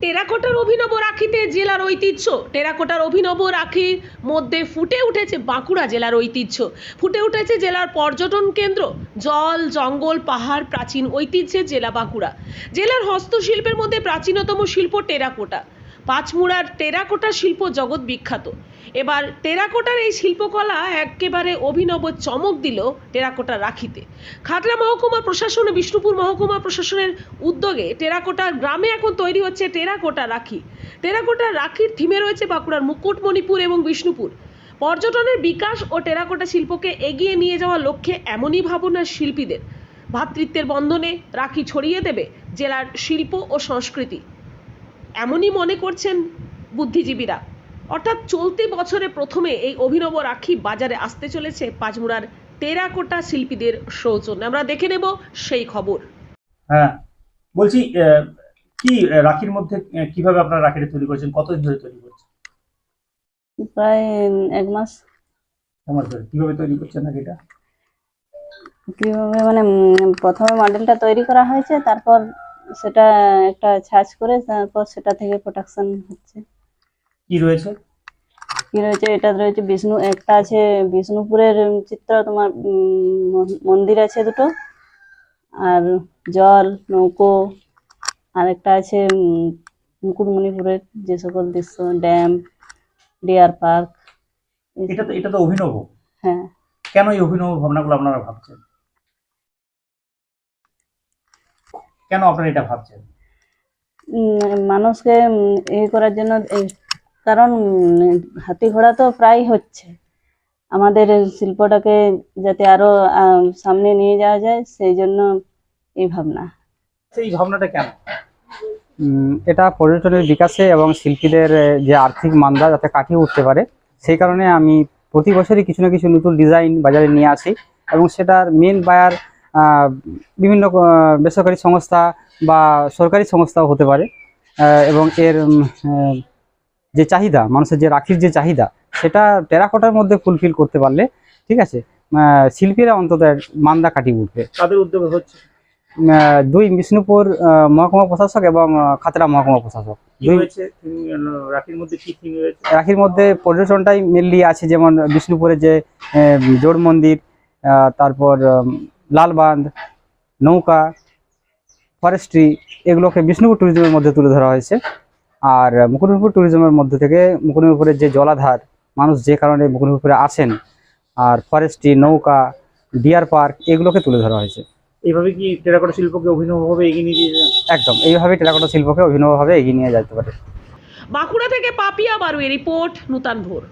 টেরাকোটার অভিনব রাখিতে জেলার ঐতিহ্য। টেরাকোটার অভিনব রাখির মধ্যে ফুটে উঠেছে বাঁকুড়া জেলার ঐতিহ্য। ফুটে উঠেছে জেলার পর্যটন কেন্দ্র। জল, জঙ্গল, পাহাড়, প্রাচীন ঐতিহ্যের জেলা বাঁকুড়া। জেলার হস্তশিল্পের মধ্যে প্রাচীনতম শিল্প টেরাকোটা। পাঁচমুড়ার টেরাকোটা শিল্প জগৎ বিখ্যাত। এবার টেরাকোটার এই শিল্পকলা একেবারে অভিনব চমক দিল টেরাকোটা রাখিতে। খাতড়া মহকুমা প্রশাসন বিষ্ণুপুর মহকুমা প্রশাসনের উদ্যোগে টেরাকোটার গ্রামে এখন তৈরি হচ্ছে টেরাকোটা রাখি। টেরাকোটা রাখির থিমে রয়েছে বাঁকুড়ার মুকুটমণিপুর এবং বিষ্ণুপুর। পর্যটনের বিকাশ ও টেরাকোটা শিল্পকে এগিয়ে নিয়ে যাওয়ার লক্ষ্যে এমনই ভাবনার শিল্পীদের। ভ্রাতৃত্বের বন্ধনে রাখি ছড়িয়ে দেবে জেলার শিল্প ও সংস্কৃতি। এমনই মনে করছেন বুদ্ধিজীবীরা। অর্থাৎ চলতি বছরে প্রথমে এই অভিনব রাখি বাজারে আসতে চলেছে পাঁচমুড়ার টেরাকোটা শিল্পীদের সৌজন্য। আমরা দেখে নেব সেই খবর। হ্যাঁ বলছি কি রাখির মধ্যে কীভাবে আপনারা রাখিটা তৈরি করছেন? কতদিন ধরে তৈরি করছেন? প্রায় এক মাস। আমার ধরে। কীভাবে তৈরি করছেন রাখিটা? কীভাবে মানে প্রথমে মডেলটা তৈরি করা হয়েছে তারপর সেটা একটা ছাঁচ করে তারপর সেটা থেকে প্রোডাকশন হচ্ছে। কি রয়েছে? কি রয়েছে? এটা রয়েছে বিষ্ণু একটা আছে বিষ্ণুপুরের চিত্র তোমার মন্দির আছে দুটো। আর জল নৌকো আর একটা আছে মুকুটমণিপুরের যে সকল দৃশ্য ড্যাম ডিয়ার পার্ক। এটা তো এটা তো অভিনব। হ্যাঁ। কেন এই অভিনব ভাবনাগুলো আপনারা ভাবছেন? কেন আপনারা এটা ভাবছেন? মানুষকে এ করার জন্য এই- কারণ হাতি ঘোড়া তো প্রায় হচ্ছে। আমাদের শিল্পটাকে যাতে আরও সামনে নিয়ে যাওয়া যায় সেই জন্য এই ভাবনা। সেই ভাবনাটা কেন? এটা পর্যটনের বিকাশে এবং শিল্পীদের যে আর্থিক মান্দা যাতে কাটিয়ে উঠতে পারে সেই কারণে আমি প্রতি বছরই কিছু না কিছু নতুন ডিজাইন বাজারে নিয়ে আসি এবং সেটার মেন বায়ার বিভিন্ন বেসরকারি সংস্থা বা সরকারি সংস্থাও হতে পারে। এবং এর যে চাহিদা মানুষের যে রাখির যে চাহিদা সেটা টেরাকোটার মধ্যে ফুলফিল করতে পারলে ঠিক আছে শিল্পীরা অন্তত মান্দা কাটিয়ে উঠবে। তাদের উদ্যোগে হচ্ছে? দুই বিষ্ণুপুর মহকুমা প্রশাসক এবং খাতড়া মহকুমা প্রশাসক। রাখির মধ্যে পর্যটনটাই মেনলি আছে যেমন বিষ্ণুপুরে যে জোড় মন্দির তারপর উম, লালবাঁধ নৌকা ফরেস্ট্রি এগুলোকে বিষ্ণুপুর ট্যুরিজমের মধ্যে তুলে ধরা হয়েছে। আর মুকুটমণিপুর ট্যুরিজমের মধ্যে থেকে মুকুটমণিপুরের যে জলাধার মানুষ যে কারণে মুকুটমণিপুরে আসেন আর ফরেস্ট্রি নৌকা ডিয়ার পার্ক এগুলোকে তুলে ধরা হয়েছে। এইভাবে কি টেরাকোটা শিল্পকে অভিনবভাবে এগিয়ে নিয়ে দিয়ে যান? একদম এইভাবে টেরাকোটা শিল্পকে অভিনবভাবে এগিয়ে নিয়ে যেতে পারে। বাঁকুড়া থেকে পাপিয়া বারুয়ের রিপোর্ট নূতন ভোর।